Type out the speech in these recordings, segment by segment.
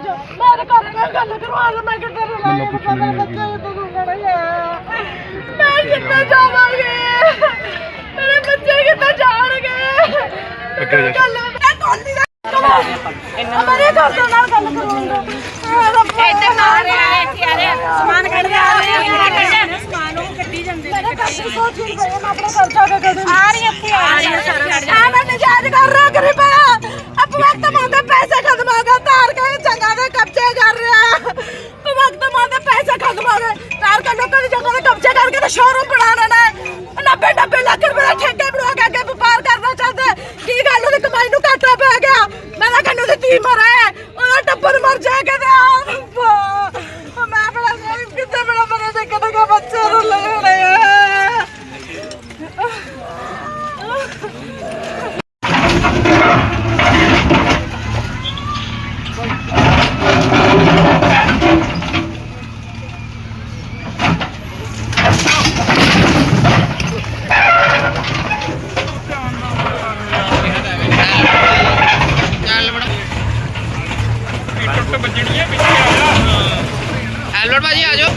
ਜਾ। ਮੇਰੇ ਘਰ ਨਾਲ ਗੱਲ ਕਰਵਾ ਲੈ ਮੈਂ ਕਿੱਥੇ ਰਹਿਣਾ ਬੱਚਾ ਮੇਰੇ ਬੱਚੇ ਤੋਂ ਗੁੰਗਣਾ ਹੈ ਮੈਂ ਕਿੱਥੇ ਜਾਵਾਂਗੀ? ਮੇਰੇ ਬੱਚੇ ਕਿੱਥੇ ਜਾਣਗੇ? ਅੱਗੇ ਗੱਲ ਮੈਂ ਕੋਲੀ ਦਾ ਮੇਰੇ ਘਰ ਦੇ ਨਾਲ ਗੱਲ ਕਰਵਾਉਂਗਾ ਇੱਧਰ ਆ ਰਹੇ ਆ ਇੱਥੇ ਆ ਰਹੇ। ਸਮਾਨ ਕੱਢਦੇ ਆ ਰਹੇ। ਸਮਾਨ ਉਹ ਕੱਢੀ ਜਾਂਦੇ ਮੇਰੇ ਘਰ ਦੀ ਸੋਚ ਹੀ ਪਈ ਮੈਂ ਆਪਣਾ ਖਰਚਾ ਕਦੋਂ ਆ ਰਹੀ ਇੱਥੇ ਆ ਰਹੀ ਆ ਸਾਰਾ ਕੱਢ ਆ ਮੈਂ ਨਜਾਇਜ਼ ਕਰ ਰਿਹਾ ਗਰੀਬਾ ਅਬ ਵਕਤ ਮਾਦੇ ਪੈਸੇ ਖਤਮ ਹੋ ਗਏ ਤਾਰ ਕੇ ਜਗ੍ਹਾ ਦੇ ਕਬਜ਼ੇ ਕਰ ਰਿਹਾ ਵਕਤ ਮਾਦੇ ਪੈਸੇ ਖਤਮ ਹੋ ਗਏ ਤਾਰ ਕੇ ਲੋਕਾਂ ਦੀ ਜਗ੍ਹਾ ਦੇ ਕਬਜ਼ੇ ਕਰਕੇ ਤੇ ਸ਼ੋਰੂਮ ਬਣਾਉਣਾ ਨੇ 90 90 ਲੱਖ ਰੁਪਏ ਦਾ ਠੇਕੇ ਬਣਾ ਕੇ ਅੱਗੇ ਵਪਾਰ ਕਰਨਾ ਚਾਹੁੰਦਾ ਹੈ। ਕੀ ਗੱਲ ਉਹਦੀ ਕਮਾਈ ਨੂੰ ਘਾਟਾ ਪੈ ਗਿਆ ਮੈਂ ਤਾਂ ਕਹਿੰਦਾ ਉਹਦੀ ਧੀ ਮਰੇ ਉਹਦਾ ਟੱਬਰ ਮਰ ਜਾਏਗਾ ਤੇ ਆ ਰੱਬਾ। ਮੈਂ ਬੜਾ ਕਿੱਥੇ ਬੜਾ ਮਰੇ ਤੇ ਕਦੋਂ ਬੱਚੇ ਨੂੰ ਹੈਲਮਟ ਭਾਜੀ ਆ ਜਾਓ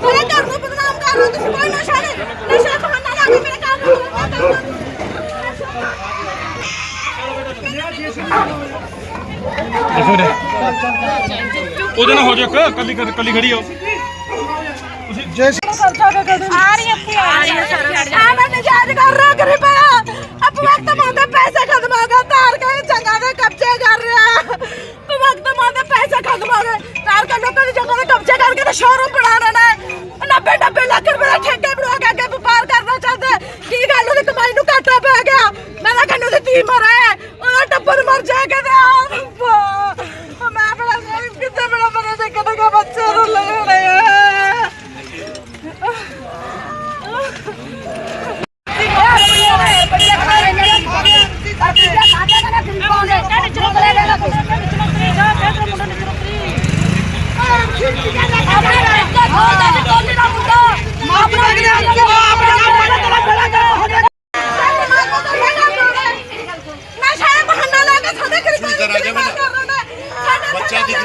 ਮੇਰੇ ਘਰ ਨੂੰ ਬਦਨਾਮ ਕਰ ਰਹੇ ਹੋ ਤੁਸੀਂ ਕੋਈ ਨਸ਼ਾ ਨਹੀਂ ਨਸ਼ਾ ਬਹਾਨਾ ਲਾ ਕੇ ਮੇਰੇ ਘਰ ਨੂੰ ਬਦਨਾਮ ਕਰ ਰਹੇ ਹੋ। ਉਹਦੇ ਨਾਲ ਹੋ ਜਾ ਇੱਕ ਕੱਲੀ ਕੱਲੀ ਖੜੀ ਹੋ ਕੇ ਕਦੋਂ ਆ ਰਹੀ ਆ ਰਹੀ ਆ ਸਾਰਾ ਆ ਮੈਂ ਨਜਾਇਜ਼ ਕਰ ਰਿਹਾ ਗਰੀਬਾ ਅਬ ਵਕਤ ਮਾਦੇ ਪੈਸੇ ਖਤਮ ਹੋ ਗਏ ਤਾਰ ਕੇ ਜਗ੍ਹਾ ਦੇ ਕਬਜ਼ੇ ਕਰ ਰਿਹਾ ਵਕਤ ਮਾਦੇ ਪੈਸੇ ਖਤਮ ਹੋ ਗਏ ਤਾਰ ਕੇ ਲੋਕਾਂ ਦੀ ਜਗ੍ਹਾ ਦੇ ਕਬਜ਼ੇ ਕਰਕੇ ਤੇ ਸ਼ੋਰੂਮ ਬਣਾਉਣਾ ਨੇ 90 90 ਲੱਖ ਰੁਪਏ ਦਾ ਠੇਕੇ ਬਣਾ ਕੇ ਅੱਗੇ ਵਪਾਰ ਕਰਨਾ ਚਾਹੁੰਦਾ ਹੈ। ਕੀ ਗੱਲ ਉਹਦੀ ਕਮਾਈ ਨੂੰ ਘਾਟਾ ਪੈ ਗਿਆ ਮੈਂ ਤਾਂ ਕਹਿੰਦਾ ਉਹਦੀ ਧੀ ਮਰੇ ਉਹਦਾ ਟੱਬਰ ਮਰ ਜਾਏਗਾ ਤੇ ਆ ਰੱਬਾ। ਮੈਂ ਬੜਾ ਕਿੱਥੇ ਬੜਾ ਮਰੇ ਤੇ ਕਦੋਂ ਬੱਚੇ ਨੂੰ ਲੱਗਣੇ ਆ ਬੱਚਾ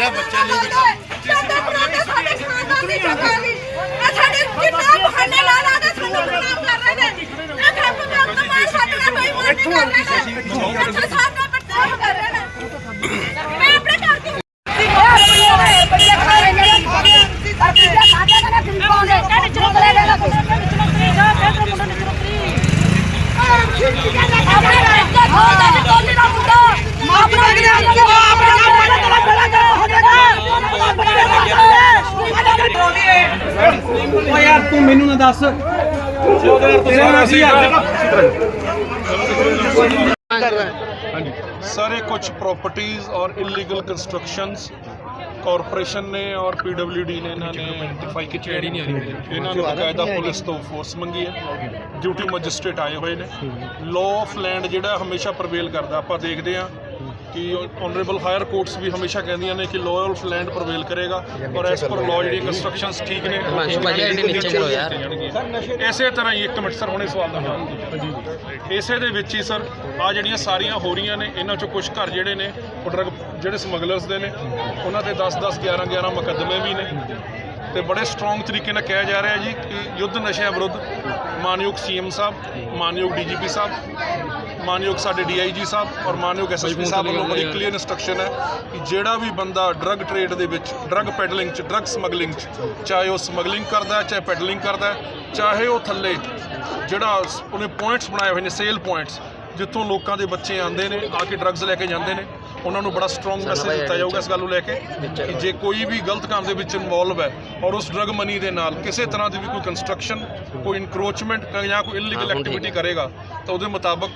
ਰਿਹਾ, ਬੱਚਾ ਨਹੀਂ ਦਿਖ ਰਿਹਾ। ਸਾਡੇ ਬਰਾਂਡੇ ਸਾਡੇ ਖਾਨਦਾਨ ਦੀ ਜਗ੍ਹਾ ਨਹੀਂ ਇਹ ਸਾਡੇ ਕਿੰਨਾ ਬਹਾਨੇ ਲਾ ਲਾ ਕੇ ਸਾਨੂੰ ਬਦਨਾਮ ਕਰ ਰਹੇ ਨੇ ਇਹ ਖੱਪ ਖੱਪ ਤੋਂ ਮਾਰ ਸਾਡੇ ਨਾਲ ਕੋਈ ਮੋੜ ਨਹੀਂ ਕਰ ਰਹੇ ਨੇ ਸਾਡੇ ਬਦਨਾਮ ਕਰ ਰਹੇ ਨੇ ਮੈਂ ਆਪਣੇ ਘਰ ਦੀ ਓ ਯਾਰ ਤੂੰ ਮੈਨੂੰ ਨਾ ਦੱਸ। ਤੇਰਾ ਨਾਂ ਕੀ ਆ ਸਾਰੇ ਕੁਝ ਪ੍ਰਾਪਰਟੀਆਂ ਔਰ ਇਲੀਗਲ ਕੰਸਟਰਕਸ਼ਨਸ ਕਾਰਪੋਰੇਸ਼ਨ ਨੇ ਔਰ ਪੀਡਬਲਯੂਡੀ ਨੇ ਇਹਨਾਂ ਨੇ ਆਇਡੈਂਟੀਫਾਈ ਕੀਤੀ ਐਡੀ ਨਹੀਂ ਆ ਰਹੀ ਇਹਨਾਂ ਨੂੰ ਮੰਗੀ ਹੈ। ਡਿਊਟੀ ਮੈਜਿਸਟ੍ਰੇਟ ਆਏ ਹੋਏ ਨੇ। ਲਾਅ ਆਫ ਲੈਂਡ ਜਿਹੜਾ ਹਮੇਸ਼ਾ ਪ੍ਰਵੇਲ ਕਰਦਾ। ਆਪਾਂ ਦੇਖਦੇ ਹਾਂ ਕਿ ਆਨਰੇਬਲ ਹਾਇਰ ਕੋਰਟਸ ਵੀ ਹਮੇਸ਼ਾ ਕਹਿੰਦੀਆਂ ਨੇ ਕਿ ਲਾਅ ਆਫ ਲੈਂਡ ਪ੍ਰਵੇਲ ਕਰੇਗਾ ਔਰ ਐਸ ਪਰ ਲਾਅ ਜਿਹੜੀ ਕੰਸਟਰਕਸ਼ਨਸ ਠੀਕ ਨੇ ਇਸੇ ਤਰ੍ਹਾਂ ਹੀ ਇੱਕ ਮਿੰਟ ਸਰ ਹੁਣੇ ਸਵਾਲ ਦਾ ਇਸੇ ਦੇ ਵਿੱਚ ਹੀ ਸਰ ਆ ਜਿਹੜੀਆਂ ਸਾਰੀਆਂ ਹੋ ਰਹੀਆਂ ਨੇ ਇਹਨਾਂ ਚੋਂ ਕੁਝ ਘਰ ਜਿਹੜੇ ਨੇ ਉਹ ਡਰਗ ਜਿਹੜੇ ਸਮਗਲਰਸ ਦੇ ਨੇ ਉਹਨਾਂ ਤੇ 10 10 11 11 ਮੁਕੱਦਮੇ ਵੀ ਨੇ। ਤੇ ਬੜੇ ਸਟਰੋਂਗ ਤਰੀਕੇ ਨਾਲ ਕਿਹਾ ਜਾ ਰਿਹਾ ਜੀ ਕਿ ਯੁੱਧ ਨਸ਼ਿਆਂ ਵਿਰੁੱਧ ਮਾਨਯੋਗ ਸੀਐਮ ਸਾਹਿਬ ਮਾਨਯੋਗ ਡੀਜੀਪੀ ਸਾਹਿਬ ਮਾਨਯੋਗ ਸਾਡੇ ਡੀਆਈਜੀ ਸਾਹਿਬ ਔਰ ਮਾਨਯੋਗ ਐਸਐਸਪੀ ਸਾਹਿਬ ਵੱਲੋਂ ਬੜੀ ਕਲੀਅਰ ਇਨਸਟਰਕਸ਼ਨ ਹੈ ਕਿ ਜਿਹੜਾ ਵੀ ਬੰਦਾ ਡਰੱਗ ਟ੍ਰੇਡ ਦੇ ਵਿੱਚ ਡਰੱਗ ਪੈਡਲਿੰਗ ਚ ਡਰੱਗ ਸਮਗਲਿੰਗ ਚ ਚਾਹੇ ਉਹ ਸਮਗਲਿੰਗ ਕਰਦਾ ਹੈ ਚਾਹੇ ਪੈਡਲਿੰਗ ਕਰਦਾ ਹੈ ਚਾਹੇ ਉਹ ਥੱਲੇ ਜਿਹੜਾ ਉਹਨੇ ਪੁਆਇੰਟਸ ਬਣਾਏ ਹੋਏ ਨੇ ਸੇਲ ਪੁਆਇੰਟਸ ਜਿੱਥੋਂ ਲੋਕਾਂ ਦੇ ਬੱਚੇ ਆਉਂਦੇ ਨੇ ਆ ਕੇ ਡਰੱਗਸ ਲੈ ਕੇ ਜਾਂਦੇ ਨੇ ਉਹਨਾਂ ਨੂੰ ਬੜਾ ਸਟਰੋਂਗ ਮੈਸੇਜ ਦਿੱਤਾ ਜਾਊਗਾ ਇਸ ਗੱਲ ਨੂੰ ਲੈ ਕੇ ਕਿ ਜੇ ਕੋਈ ਵੀ ਗਲਤ ਕੰਮ ਦੇ ਵਿੱਚ ਇਨਵੋਲਵ ਹੈ ਔਰ ਉਸ ਡਰੱਗ ਮਨੀ ਦੇ ਨਾਲ ਕਿਸੇ ਤਰ੍ਹਾਂ ਦੀ ਵੀ ਕੋਈ ਕੰਸਟਰਕਸ਼ਨ ਕੋਈ ਇਨਕਰੋਚਮੈਂਟ ਜਾਂ ਕੋਈ ਇਲੀਗਲ ਐਕਟੀਵਿਟੀ ਕਰੇਗਾ ਤਾਂ ਉਹਦੇ ਮੁਤਾਬਕ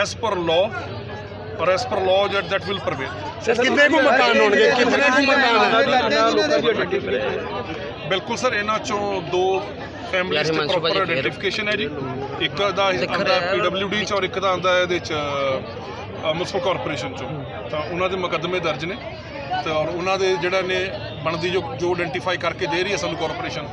as per law or as per law jet that will prevail ਕਿੰਨੇ ਕੁ ਮਕਾਨ ਹੋਣਗੇ? ਕਿੰਨੇ ਕੁ ਮਕਾਨ ਬਿਲਕੁਲ ਸਰ ਇਹਨਾਂ ਚੋਂ ਦੋ ਫੈਮਿਲੀਜ਼ ਤੇ ਪ੍ਰੋਪਰ ਆਇਡੈਂਟੀਫਿਕੇਸ਼ਨ ਹੈ ਜੀ। ਇੱਕ ਦਾ ਆਂਦਾ ਪੀਡਬਲਯੂਡੀ ਚ ਔਰ ਇੱਕ ਦਾ ਆਂਦਾ ਇਹਦੇ ਚ ਮੁਨਸਪਲ ਕਾਰਪੋਰੇਸ਼ਨ ਚੋਂ। ਤਾਂ ਉਹਨਾਂ ਦੇ ਮੁਕੱਦਮੇ ਦਰਜ ਨੇ ਤੇ ਔਰ ਉਹਨਾਂ ਦੇ ਜਿਹੜਾ ਨੇ ਬਣਦੀ ਜੋ ਜੋ ਆਇਡੈਂਟੀਫਾਈ ਕਰਕੇ ਦੇ ਰਹੀ ਹੈ ਸਾਨੂੰ ਕਾਰਪੋਰੇਸ਼ਨ